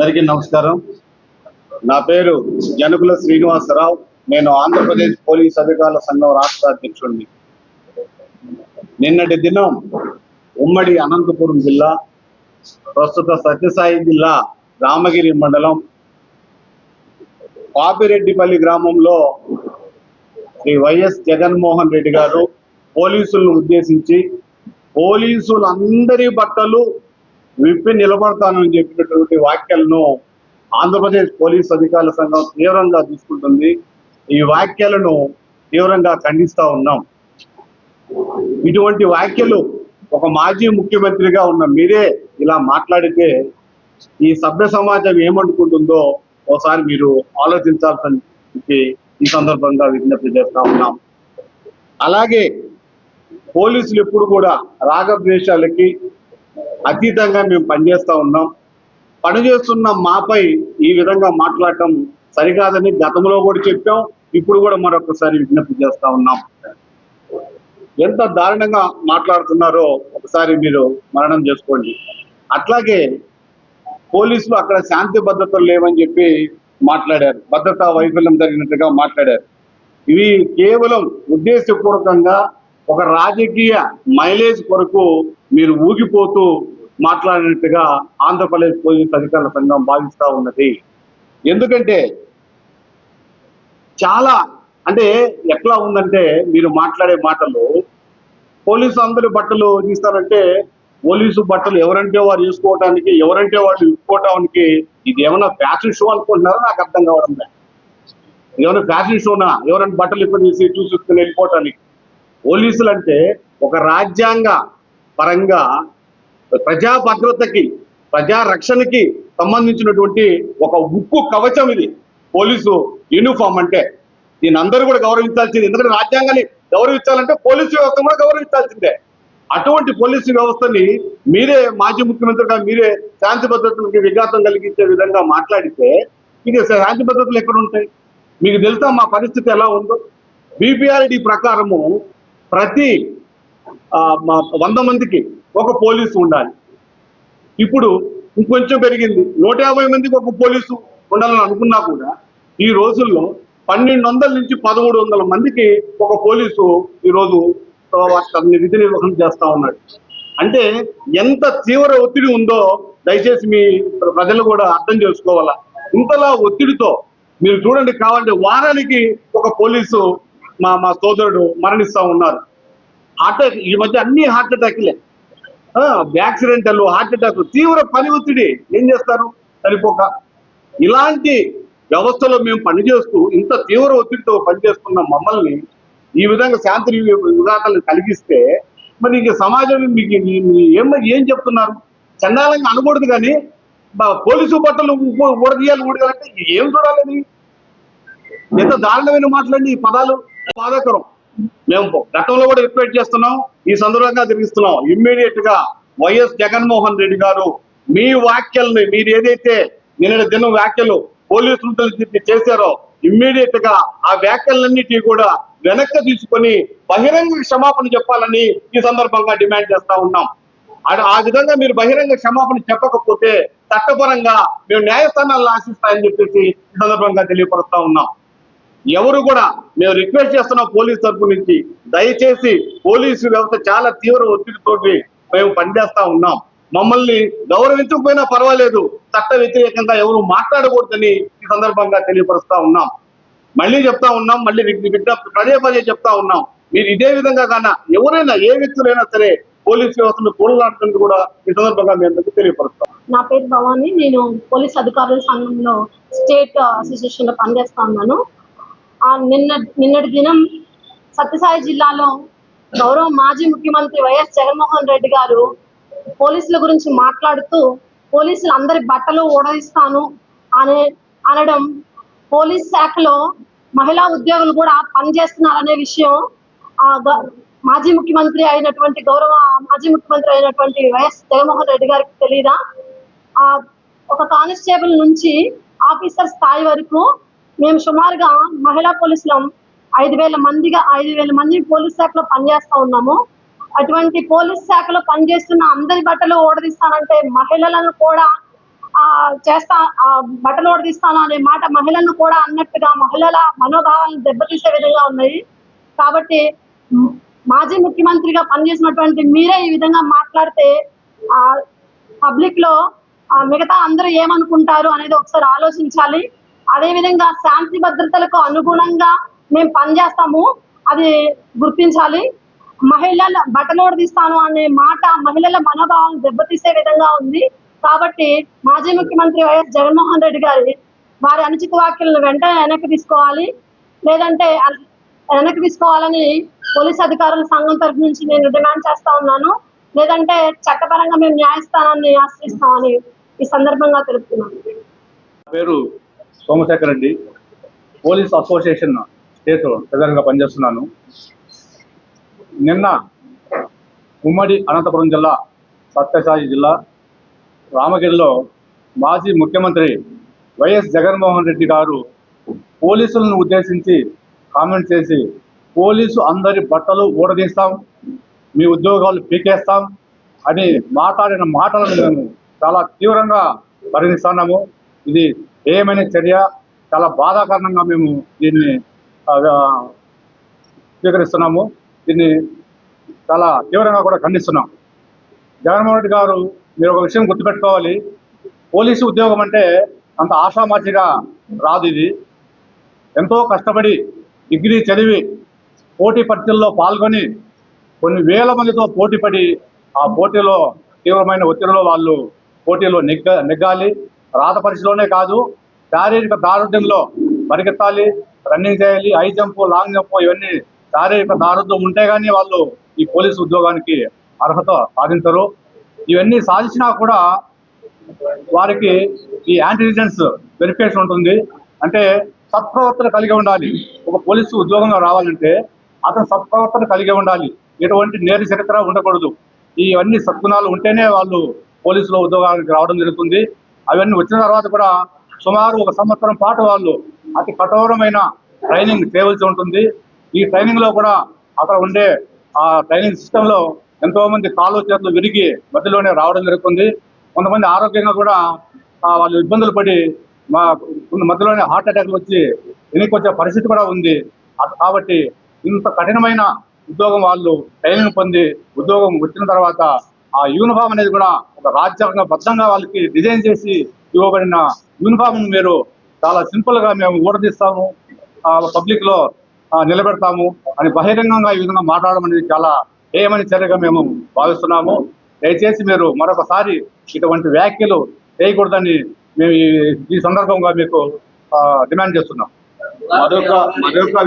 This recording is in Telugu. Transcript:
అందరికీ నమస్కారం. నా పేరు జనుకుల శ్రీనివాసరావు. నేను ఆంధ్రప్రదేశ్ పోలీస్ అధికారుల సంఘం రాష్ట్ర అధ్యక్షుడిని. నిన్నటి దినం ఉమ్మడి అనంతపురం జిల్లా ప్రస్తుత సత్యసాయి జిల్లా రామగిరి మండలం పాపిరెడ్డిపల్లి గ్రామంలో శ్రీ వైఎస్ జగన్మోహన్ రెడ్డి గారు పోలీసులను ఉద్దేశించి పోలీసులందరి బట్టలు విప్పి నిలబడతానని చెప్పినటువంటి వ్యాఖ్యలను ఆంధ్రప్రదేశ్ పోలీస్ అధికారుల సంఘం తీవ్రంగా తీసుకుంటుంది. ఈ వ్యాఖ్యలను తీవ్రంగా ఖండిస్తా ఉన్నాం. ఇటువంటి వ్యాఖ్యలు ఒక మాజీ ముఖ్యమంత్రిగా ఉన్న మీరే ఇలా మాట్లాడితే ఈ సభ్య సమాజం ఏమనుకుంటుందో ఒకసారి మీరు ఆలోచించాల్సిన ఈ సందర్భంగా విజ్ఞప్తి చేస్తా ఉన్నాం. అలాగే పోలీసులు ఎప్పుడు కూడా రాగద్వేషాలకి అతీతంగా మేము పనిచేస్తూ ఉన్నాం. పనిచేస్తున్న మాపై ఈ విధంగా మాట్లాడటం సరికాదని గతంలో కూడా చెప్పాం. ఇప్పుడు కూడా మరొకసారి విజ్ఞప్తి చేస్తా ఉన్నాం. ఎంత దారుణంగా మాట్లాడుతున్నారో ఒకసారి మీరు మరణం చేసుకోండి. అట్లాగే పోలీసులు అక్కడ శాంతి భద్రతలు లేవని చెప్పి మాట్లాడారు. భద్రతా వైఫల్యం జరిగినట్టుగా మాట్లాడారు. ఇవి కేవలం ఉద్దేశపూర్వకంగా ఒక రాజకీయ మైలేజ్ కొరకు మీరు ఊగిపోతూ మాట్లాడినట్టుగా ఆంధ్రప్రదేశ్ పోలీస్ అధికారుల సంఘం భావిస్తూ ఉన్నది. ఎందుకంటే చాలా అంటే ఎట్లా ఉందంటే మీరు మాట్లాడే మాటలు పోలీసు అందరి బట్టలు తీస్తారంటే పోలీసు బట్టలు ఎవరంటే వారు వేసుకోవడానికి ఎవరంటే వాళ్ళు ఇప్పుకోవడానికి ఇది ఏమైనా ఫ్యాషన్ షో అనుకుంటున్నారో? నాకు అర్థం కావడం లేదు. ఏమైనా ఫ్యాషన్ షోనా? ఎవరైనా బట్టలు ఇప్పుడు తీసి చూసుకుని వెళ్ళిపోవటానికి. పోలీసులు అంటే ఒక రాజ్యాంగ పరంగా ప్రజా భద్రతకి ప్రజా రక్షణకి సంబంధించినటువంటి ఒక ఉక్కు కవచం ఇది. పోలీసు యూనిఫామ్ అంటే. దీని అందరూ కూడా గౌరవించాల్సింది. ఎందుకంటే రాజ్యాంగాన్ని గౌరవించాలంటే పోలీసు వ్యవస్థ కూడా గౌరవించాల్సిందే. అటువంటి పోలీసు వ్యవస్థని మీరే మాజీ ముఖ్యమంత్రిగా మీరే శాంతి భద్రతలకి విఘాతం కలిగించే విధంగా మాట్లాడితే ఇక శాంతి భద్రతలు ఎక్కడ ఉంటాయి? మీకు తెలుసా మా పరిస్థితి ఎలా ఉందో? బీపీఆర్డీ ప్రకారము ప్రతి వంద మందికి ఒక పోలీసు ఉండాలి. ఇప్పుడు ఇంకొంచెం పెరిగింది. నూట యాభై మందికి ఒక పోలీసు ఉండాలని అనుకున్నా కూడా ఈ రోజుల్లో పన్నెండు వందల నుంచి పదమూడు వందల మందికి ఒక పోలీసు ఈరోజు విధి నిర్వహణ చేస్తా ఉన్నాడు. అంటే ఎంత తీవ్ర ఒత్తిడి ఉందో దయచేసి మీ ప్రజలు కూడా అర్థం చేసుకోవాలా? ఇంతలా ఒత్తిడితో మీరు చూడండి కావాలంటే వారానికి ఒక పోలీసు మా మా సోదరుడు మరణిస్తూ ఉన్నారు. హార్ట్ అటాక్ ఈ మధ్య అన్ని హార్ట్ అటాక్లే యాక్సిడెంటల్ హార్ట్ అటాక్ తీవ్ర పని ఒత్తిడి. ఏం చేస్తారు? సరిపోక. ఇలాంటి వ్యవస్థలో మేము పనిచేస్తూ ఇంత తీవ్ర ఒత్తిడితో పనిచేస్తున్న మమ్మల్ని ఈ విధంగా శాంతి విఘాతాలను కలిగిస్తే మరి ఇంక సమాజం మీకు ఏం ఏం చెప్తున్నారు? చండాలంగా అనకూడదు కానీ పోలీసు బట్టలు ఊ- ఊడదీయాలి ఏం చూడాలని ఎంత దారుణమైన మాట్లాడి ఈ పదాలు. బాధాకరం. మేము గతంలో కూడా రిక్వెస్ట్ చేస్తున్నాం ఈ సందర్భంగా తిరిగిస్తున్నాం. ఇమ్మీడియట్గా వైఎస్ జగన్మోహన్ రెడ్డి గారు మీ వ్యాఖ్యల్ని మీరు ఏదైతే నిన్న దినం వ్యాఖ్యలు పోలీసులతో చేశారో ఇమ్మీడియట్గా ఆ వ్యాఖ్యలన్నిటి కూడా వెనక్కి తీసుకొని బహిరంగ క్షమాపణ చెప్పాలని ఈ సందర్భంగా డిమాండ్ చేస్తా ఉన్నాం. ఆ- ఆ విధంగా మీరు బహిరంగ క్షమాపణ చెప్పకపోతే చట్టపరంగా మేము న్యాయస్థానాలను ఆశిస్తాయని చెప్పేసి ఈ సందర్భంగా తెలియపరుస్తా ఉన్నాం. ఎవరు కూడా మేము రిక్వెస్ట్ చేస్తున్నాం పోలీస్ తరపు నుంచి. దయచేసి పోలీసు వ్యవస్థ చాలా తీవ్ర ఒత్తిడితోటి మేము పనిచేస్తా ఉన్నాం. మమ్మల్ని గౌరవించకపోయినా పర్వాలేదు. చట్ట వ్యతిరేకంగా ఎవరు మాట్లాడకూడదని ఈ సందర్భంగా తెలియపరుస్తా ఉన్నాం. మళ్ళీ చెప్తా ఉన్నాం మళ్ళీ పదే పదే చెప్తా ఉన్నాం. మీరు ఇదే విధంగా కాన ఎవరైనా ఏ వ్యక్తులైనా సరే పోలీస్ వ్యవస్థను కూడలాడుతుంది కూడా ఈ సందర్భంగా మీ అందరికీ తెలియపరుస్తాం. నా పేరు భవాని. నేను పోలీస్ అధికారుల సంఘంలో స్టేట్ అసోసియేషన్లో పనిచేస్తా ఉన్నాను. ఆ నిన్న నిన్నటి దినం సత్యసాయి జిల్లాలో గౌరవ మాజీ ముఖ్యమంత్రి వైఎస్ జగన్మోహన్ రెడ్డి గారు పోలీసుల గురించి మాట్లాడుతూ పోలీసులు అందరి బట్టలు ఊడదీస్తాను అనే అనడం పోలీస్ శాఖలో మహిళా ఉద్యోగులు కూడా పనిచేస్తున్నారనే విషయం ఆ గ- మాజీ ముఖ్యమంత్రి అయినటువంటి గౌరవ మాజీ ముఖ్యమంత్రి అయినటువంటి వైఎస్ జగన్మోహన్ రెడ్డి గారికి తెలియదా ఆ ఒక కానిస్టేబుల్ నుంచి ఆఫీసర్ స్థాయి వరకు మేము సుమారుగా మహిళా పోలీసులం ఐదు వేల మందిగా ఐదు వేల మంది పోలీస్ శాఖలో పనిచేస్తా ఉన్నాము. అటువంటి పోలీస్ శాఖలో పనిచేస్తున్న అందరి బట్టలు ఓడదీస్తానంటే మహిళలను కూడా ఆ చేస్తా ఆ బట్టలు ఓడదీస్తాను అనే మాట మహిళలను కూడా అన్నట్టుగా మహిళల మనోభావాలను దెబ్బతీసే విధంగా ఉన్నాయి. కాబట్టి మాజీ ముఖ్యమంత్రిగా పనిచేసినటువంటి మీరే ఈ విధంగా మాట్లాడితే ఆ పబ్లిక్లో ఆ, మిగతా అందరూ ఏమనుకుంటారు అనేది ఒకసారి ఆలోచించాలి. అదే విధంగా శాంతి భద్రతలకు అనుగుణంగా మేము పనిచేస్తాము. అది గుర్తించాలి. మహిళల బట్టలు తీస్తాను అనే మాట మహిళల మనోభావం దెబ్బతీసే విధంగా ఉంది. కాబట్టి మాజీ ముఖ్యమంత్రి వైఎస్ జగన్మోహన్ రెడ్డి గారి వారి అనుచిత వ్యాఖ్యలను వెంటనే వెనక్కి తీసుకోవాలి. లేదంటే వెనక్కి తీసుకోవాలని పోలీస్ అధికారుల సంఘం తరఫు నుంచి నేను డిమాండ్ చేస్తా ఉన్నాను. లేదంటే చట్టపరంగా మేము న్యాయస్థానాన్ని ఆశ్రయిస్తామని ఈ సందర్భంగా తెలుపుతున్నాను. పేరు Somashekar Reddy police association state ప్రెసిడెంట్గా పనిచేస్తున్నాను. నిన్న ఉమ్మడి అనంతపురం జిల్లా సత్యసాయి జిల్లా రామగిరిలో మాజీ ముఖ్యమంత్రి వైఎస్ జగన్మోహన్ రెడ్డి గారు పోలీసులను ఉద్దేశించి కామెంట్ చేసి పోలీసు అందరి బట్టలు ఊడదీస్తాం మీ ఉద్యోగాలు పీకేస్తాం అని మాట్లాడిన మాటలను మేము చాలా తీవ్రంగా పరిగణిస్తున్నాము ఇది ఏమైన చర్య చాలా బాధాకరణంగా మేము దీన్ని స్వీకరిస్తున్నాము. దీన్ని చాలా తీవ్రంగా కూడా ఖండిస్తున్నాం. జగన్మోహన్ రెడ్డి గారు మీరు ఒక విషయం గుర్తుపెట్టుకోవాలి. పోలీసు ఉద్యోగం అంటే అంత ఆషామాషిగా రాదు ఇది. ఎంతో కష్టపడి డిగ్రీ చదివి పోటీ పరీక్షల్లో పాల్గొని కొన్ని వేల మందితో పోటీ పడి ఆ పోటీలో తీవ్రమైన ఒత్తిడిలో వాళ్ళు పోటీలో నెగ్గ నెగ్గాలి. రాత పరీక్షలోనే కాదు శారీరక దారుఢ్యంలో పరిగెత్తాలి రన్నింగ్ చేయాలి హై జంప్ లాంగ్ జంప్ ఇవన్నీ శారీరక దారుఢ్యం ఉంటే కానీ వాళ్ళు ఈ పోలీసు ఉద్యోగానికి అర్హత సాధించరు. ఇవన్నీ సాధించినా కూడా వారికి ఈ యాంటీజెన్స్ వెరిఫికేషన్ ఉంటుంది. అంటే సత్ప్రవర్తన కలిగి ఉండాలి. ఒక పోలీసు ఉద్యోగంగా రావాలంటే అతను సత్ప్రవర్తన కలిగి ఉండాలి. ఎటువంటి నేర చరిత్ర ఉండకూడదు. ఇవన్నీ సద్గుణాలు ఉంటేనే వాళ్ళు పోలీసులో ఉద్యోగానికి రావడం జరుగుతుంది. అవన్నీ వచ్చిన తర్వాత కూడా సుమారు ఒక సంవత్సరం పాటు వాళ్ళు అతి కఠోరమైన ట్రైనింగ్ చేయవలసి ఉంటుంది. ఈ ట్రైనింగ్లో కూడా అక్కడ ఉండే ఆ ట్రైనింగ్ సిస్టమ్లో ఎంతో మంది కాళ్ళు చేతులు విరిగి మధ్యలోనే రావడం జరుగుతుంది. కొంతమంది ఆరోగ్యంగా కూడా వాళ్ళు ఇబ్బందులు పడి మా కొన్ని మధ్యలోనే హార్ట్ అటాక్లు వచ్చి వెనక్కి వచ్చే పరిస్థితి కూడా ఉంది. కాబట్టి ఇంత కఠినమైన ఉద్యోగం వాళ్ళు ట్రైనింగ్ పొంది ఉద్యోగం వచ్చిన తర్వాత ఆ యూనిఫామ్ అనేది కూడా ఒక రాజ్యాంగ బద్ధంగా వాళ్ళకి డిజైన్ చేసి ఇవ్వబడిన యూనిఫామ్ మీరు చాలా సింపుల్గా మేము ఊరదీస్తాము పబ్లిక్లో నిలబెడతాము అని బహిరంగంగా ఈ విధంగా మాట్లాడడం అనేది చాలా ఏమని చర్యగా మేము భావిస్తున్నాము. దయచేసి మీరు మరొకసారి ఇటువంటి వ్యాఖ్యలు చేయకూడదని మేము ఈ- సందర్భంగా మీకు డిమాండ్ చేస్తున్నాం. మరొక మరొక